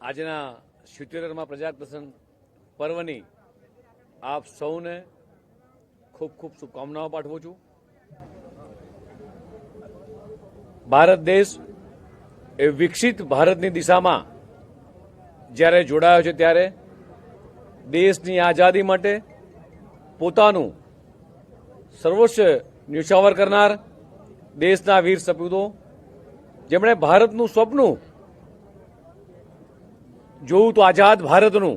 આજના સિત્યોતેરમાં પ્રજાસત્તાક પર્વની આપ સૌને ખૂબ ખૂબ શુભકામનાઓ પાઠવું છું. ભારત દેશ એ વિકસિત ભારતની દિશામાં જ્યારે જોડાયો છે ત્યારે દેશની આઝાદી માટે પોતાનું સર્વોચ્ચ ન્યોછાવર કરનાર દેશના વીર સપૂતો, જેમણે ભારતનું સ્વપ્ન જોવું તો આઝાદ ભારતનું.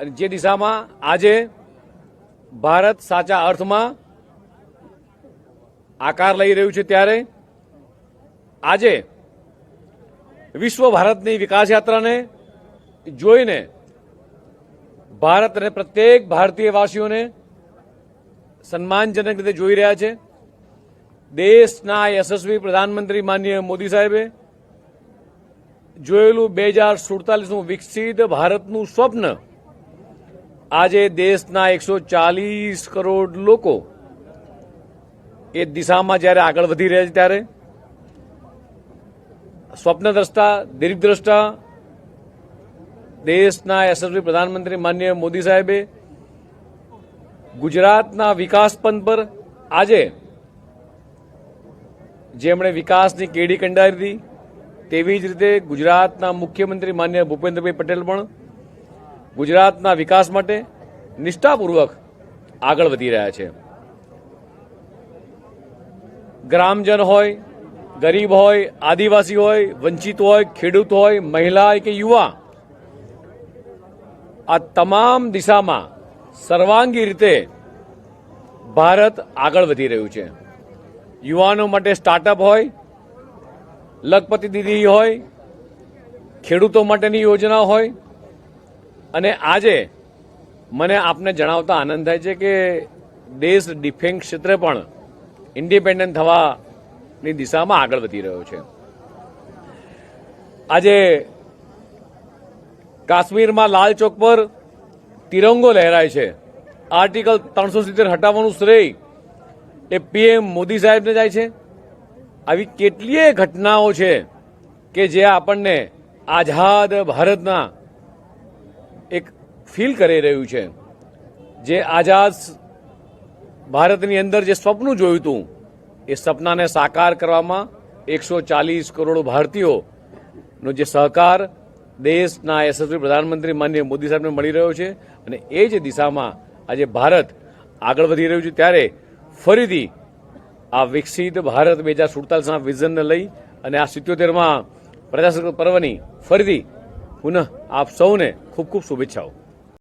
અને જે દિશામાં આજે ભારત સાચા અર્થમાં આકાર લઈ રહ્યું છે ત્યારે આજે વિશ્વ ભારતની વિકાસ યાત્રાને જોઈને ભારત અને પ્રત્યેક ભારતીય વાસીઓને સન્માનજનક રીતે જોઈ રહ્યા છે. દેશના યશસ્વી પ્રધાનમંત્રી માનનીય મોદી સાહેબે જોયેલું બે હજાર સુડતાલીસનું વિકસિત ભારતનું સ્વપ્ન. આજે દેશના એકસો ચાલીસ કરોડ લોકો એ દિશામાં જ્યારે આગળ વધી રહ્યા છે ત્યારે સ્વપ્નદ્રષ્ટા દીર્ઘદ્રષ્ટા દેશના યશસ્વી પ્રધાનમંત્રી માનનીય મોદી સાહેબે ગુજરાતના વિકાસ પંથ પર આજે જેમણે વિકાસની કેડી કંડારી હતી તેવી જ રીતે ગુજરાતના મુખ્યમંત્રી માન્ય ભૂપેન્દ્રભાઈ પટેલ પણ ગુજરાતના વિકાસ માટે નિષ્ઠાપૂર્વક આગળ વધી રહ્યા છે. ગ્રામજન હોય, ગરીબ હોય, આદિવાસી હોય, વંચિત હોય, ખેડૂત હોય, મહિલા હોય કે યુવા, આ તમામ દિશામાં સર્વાંગી રીતે ભારત આગળ વધી રહ્યું છે. યુવાનો માટે સ્ટાર્ટઅપ હોય લખપતિ દીદી હોય, ખેડૂતો માટેની યોજના હોય, અને આજે મને આપને જણાવતા આનંદ થાય છે કે દેશ ડિફેન્સ ક્ષેત્રે પણ ઇન્ડિપેન્ડન્ટ થવાની દિશામાં આગળ વધી રહ્યો છે. આજે કાશ્મીરમાં લાલ ચોક પર તિરંગો લહેરાય છે. આર્ટિકલ ત્રણસો સિત્તેર હટાવવાનું શ્રેય એ પીએમ મોદી સાહેબને જાય છે. આવી કેટલીય ઘટનાઓ છે કે જે આપણને આઝાદ ભારતના એક ફીલ કરી રહ્યું છે. જે આઝાદ ભારતની અંદર જે સ્વપ્ન જોયું હતું, એ સપનાને સાકાર કરવામાં એકસો ચાલીસ કરોડ ભારતીયોનો જે સહકાર દેશના યશસ્વી પ્રધાનમંત્રી માનનીય મોદી સાહેબને મળી રહ્યો છે અને એ જ દિશામાં આજે ભારત આગળ વધી રહ્યું છે. ત્યારે ફરીથી આ વિકસિત ભારત બે હજાર સુડતાલીસના વિઝનને લઈ અને આ સિત્યોતેરમાં પ્રજાસત્તાક પર્વની ફરીથી પુનઃ આપ સૌને ખૂબ ખૂબ શુભેચ્છાઓ.